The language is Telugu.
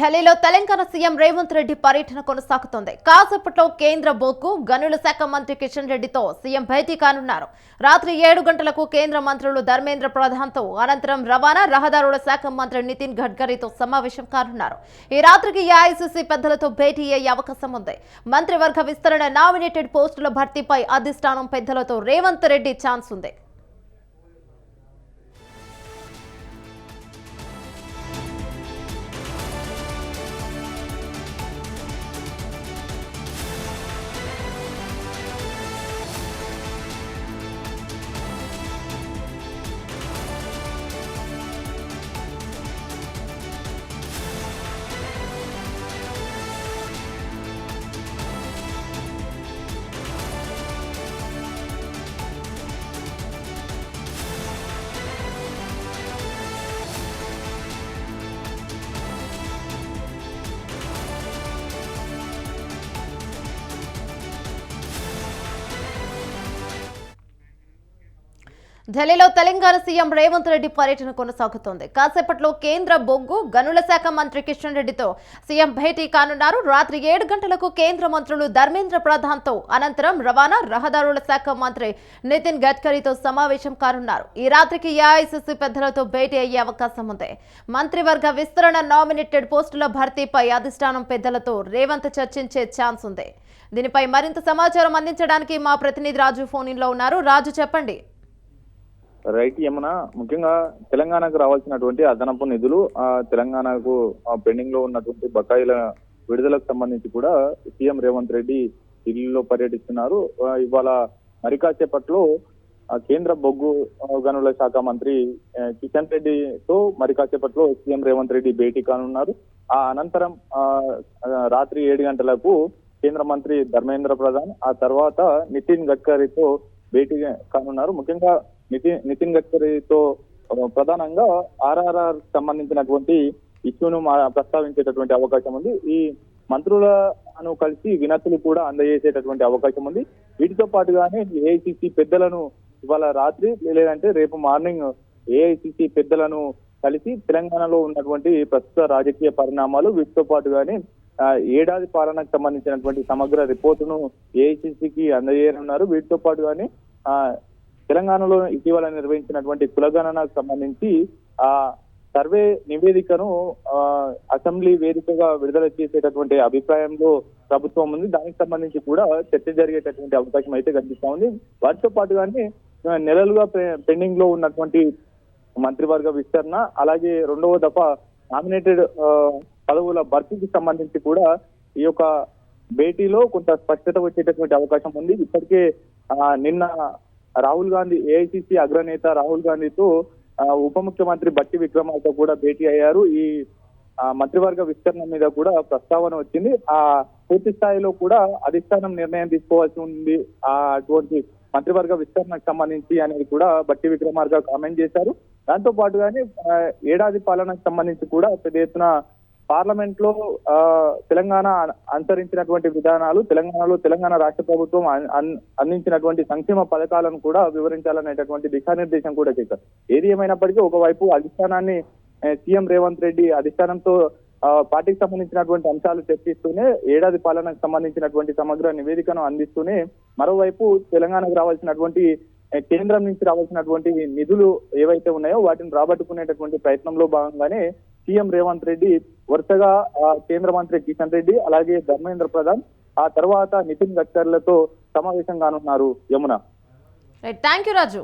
ఢిల్లీలో తెలంగాణ సీఎం రేవంత్ రెడ్డి పర్యటన కొనసాగుతోంది. కాసేపట్లో కేంద్ర బొగ్గు గనుల శాఖ మంత్రి కిషన్ రెడ్డితో సీఎం భేటీ కానున్నారు. రాత్రి ఏడు గంటలకు కేంద్ర మంత్రులు ధర్మేంద్ర ప్రధాన్తో అనంతరం రవాణా రహదారుల శాఖ మంత్రి నితిన్ గడ్కరీతో సమావేశం కానున్నారు. ఈ రాత్రికి ఏఐసీసీ పెద్దలతో భేటీ అయ్యే అవకాశం ఉంది. మంత్రివర్గ విస్తరణ నామినేటెడ్ పోస్టుల భర్తీపై అధిష్టానం పెద్దలతో రేవంత్ రెడ్డి ఛాన్స్ ఉంది. ఢిల్లీలో తెలంగాణ సీఎం రేవంత్ రెడ్డి పర్యటన కొనసాగుతోంది. కాసేపట్లో కేంద్ర బొగ్గు గనుల శాఖ మంత్రి కిషన్ రెడ్డితో సీఎం భేటీ కానున్నారు. రాత్రి ఏడు గంటలకు కేంద్ర మంత్రులు ధర్మేంద్ర ప్రధాన్తో అనంతరం రవాణా రహదారుల శాఖ మంత్రి నితిన్ గడ్కరీతో సమావేశం కానున్నారు. ఈ రాత్రికి ఏఐసిసి పెద్దలతో భేటీ అయ్యే అవకాశం ఉంది. మంత్రివర్గ విస్తరణ నామినేటెడ్ పోస్టుల భర్తీపై అధిష్టానం పెద్దలతో రేవంత్ చర్చించే ఛాన్స్ ఉంది. దీనిపై మరింత సమాచారం అందించడానికి మా ప్రతినిధి రాజు ఫోన్ ఇన్లో ఉన్నారు. రాజు చెప్పండి. రైట్ యమున ముఖ్యంగా తెలంగాణకు రావాల్సినటువంటి అదనపు నిధులు ఆ తెలంగాణకు పెండింగ్లో ఉన్నటువంటి బకాయిల విడుదలకు సంబంధించి కూడా సీఎం రేవంత్ రెడ్డి ఢిల్లీలో పర్యటిస్తున్నారు. ఇవాళ మరికాసేపట్లో కేంద్ర బొగ్గు గనుల శాఖ మంత్రి కిషన్ రెడ్డితో మరి కాసేపట్లో సీఎం రేవంత్ రెడ్డి భేటీ కానున్నారు. ఆ అనంతరం ఆ, రాత్రి ఏడు గంటలకు కేంద్ర మంత్రి ధర్మేంద్ర ప్రధాన్ ఆ తర్వాత నితిన్ గడ్కరీతో భేటీ కానున్నారు. ముఖ్యంగా నితిన్ నితిన్ గడ్కరీతో ప్రధానంగా ఆర్ఆర్ఆర్ సంబంధించినటువంటి ఇష్యూను ప్రస్తావించేటటువంటి అవకాశం ఉంది. ఈ మంత్రులను కలిసి వినతులు కూడా అందజేసేటటువంటి అవకాశం ఉంది. వీటితో పాటుగానే ఏఐసిసి పెద్దలను ఇవాళ రాత్రి లేదంటే రేపు మార్నింగ్ ఏఐసిసి పెద్దలను కలిసి తెలంగాణలో ఉన్నటువంటి ప్రస్తుత రాజకీయ పరిణామాలు వీటితో పాటుగానే ఆ, ఏడాది పాలనకు సంబంధించినటువంటి సమగ్ర రిపోర్టును ఏఐసిసికి అందజేయనున్నారు. వీటితో పాటుగానే ఆ తెలంగాణలో ఇటీవల నిర్వహించినటువంటి కులగణనకు సంబంధించి ఆ సర్వే నివేదికను ఆ, అసెంబ్లీ వేదికగా విడుదల చేసేటటువంటి అభిప్రాయంలో ప్రభుత్వం ఉంది. దానికి సంబంధించి కూడా చర్చ జరిగేటటువంటి అవకాశం అయితే కనిపిస్తా ఉంది. వాటితో పాటుగానే నెలలుగా పెండింగ్లో ఉన్నటువంటి మంత్రివర్గ విస్తరణ అలాగే రెండవ దఫ నామినేటెడ్ పదవుల భర్తీకి సంబంధించి కూడా ఈ యొక్క భేటీలో కొంత స్పష్టత వచ్చేటటువంటి అవకాశం ఉంది. ఇప్పటికే ఆ, నిన్న రాహుల్ గాంధీ ఏఐసిసి అగ్రనేత రాహుల్ గాంధీతో ఆ, ఉప ముఖ్యమంత్రి బట్టి విక్రమార్క కూడా భేటీ అయ్యారు. ఈ మంత్రివర్గ విస్తరణ మీద కూడా ప్రస్తావన వచ్చింది. ఆ పూర్తి స్థాయిలో కూడా అధిష్టానం నిర్ణయం తీసుకోవాల్సి ఉంది. ఆ అటువంటి మంత్రివర్గ విస్తరణకు సంబంధించి అనేది కూడా బట్టి విక్రమార్క కామెంట్ చేశారు. దాంతో పాటుగానే ఏడాది పాలనకు సంబంధించి కూడా పెద్ద ఎత్తున పార్లమెంట్లో ఆ, తెలంగాణ అనుసరించినటువంటి విధానాలు తెలంగాణలో తెలంగాణ రాష్ట్ర ప్రభుత్వం అందించినటువంటి సంక్షేమ పథకాలను కూడా వివరించాలనేటటువంటి దిశానిర్దేశం కూడా చేశారు. ఏది ఏమైనప్పటికీ ఒకవైపు అధిష్టానాన్ని సీఎం రేవంత్ రెడ్డి అధిష్టానంతో ఆ, పార్టీకి సంబంధించినటువంటి అంశాలు చర్చిస్తూనే ఏడాది పాలనకు సంబంధించినటువంటి సమగ్ర నివేదికను అందిస్తూనే మరోవైపు తెలంగాణకు రావాల్సినటువంటి కేంద్రం నుంచి రావాల్సినటువంటి నిధులు ఏవైతే ఉన్నాయో వాటిని రాబట్టుకునేటటువంటి ప్రయత్నంలో భాగంగానే సీఎం రేవంత్ రెడ్డి వరుసగా కేంద్ర మంత్రి కిషన్ రెడ్డి అలాగే ధర్మేంద్ర ప్రధాన్ ఆ తర్వాత నితిన్ గడ్కర్లతో సమావేశం కానున్నారు యమున. Thank you Raju